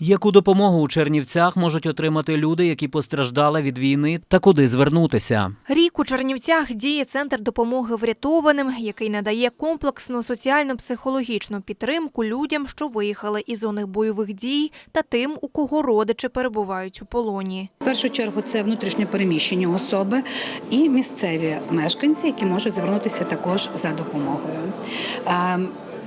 Яку допомогу у Чернівцях можуть отримати люди, які постраждали від війни, та куди звернутися? Рік у Чернівцях діє центр допомоги врятованим, який надає комплексну соціально-психологічну підтримку людям, що виїхали із зони бойових дій, та тим, у кого родичі перебувають у полоні. В першу чергу це внутрішньо переміщені особи і місцеві мешканці, які можуть звернутися також за допомогою.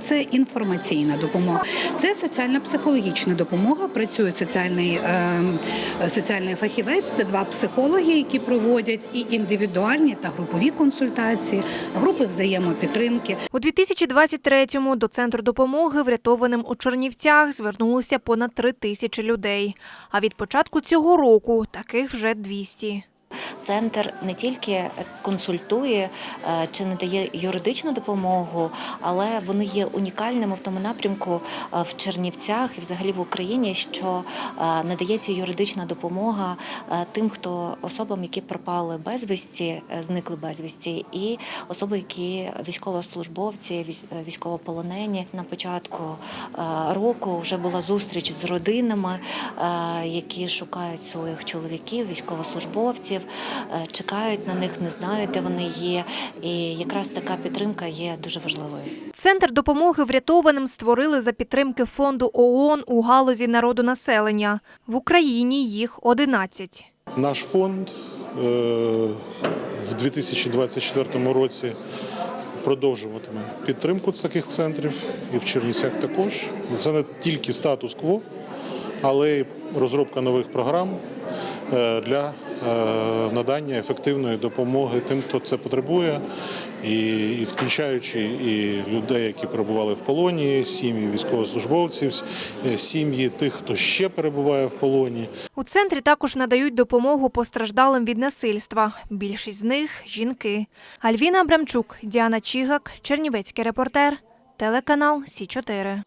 Це інформаційна допомога, це соціально-психологічна допомога. Працює соціальний, ем, соціальний фахівець та два психологи, які проводять і індивідуальні та групові консультації, групи взаємопідтримки. У 2023-му до центру допомоги врятованим у Чернівцях звернулося понад три тисячі людей. А від початку цього року таких вже 200. Центр не тільки консультує е, чи надає юридичну допомогу, але вони є унікальними в тому напрямку е, в Чернівцях і взагалі в Україні, що е, надається юридична допомога тим, хто особам, які пропали безвісті, зникли безвісті, і особи, які військовослужбовці, військ- військовополонені. На початку року вже була зустріч з родинами, які шукають своїх чоловіків, військовослужбовців, е, чекають на них, не знають, де вони є. І якраз така підтримка є дуже важливою. Центр допомоги врятованим створили за підтримки фонду ООН у галузі народонаселення. В Україні їх 11. Наш фонд е, в 2024 році продовжуватиме підтримку таких центрів і в Чернівцях також. Це не тільки статус-кво, але й розробка нових програм для е, надання ефективної допомоги тим, хто це потребує, і, і включаючи і людей, які перебували в полоні, сім'ї військовослужбовців, е, сім'ї тих, хто ще перебуває в полоні. У центрі також надають допомогу постраждалим від насильства. Більшість з них жінки. Альвіна Абрамчук, Діана Чігак, Чернівецький репортер, телеканал Сі 4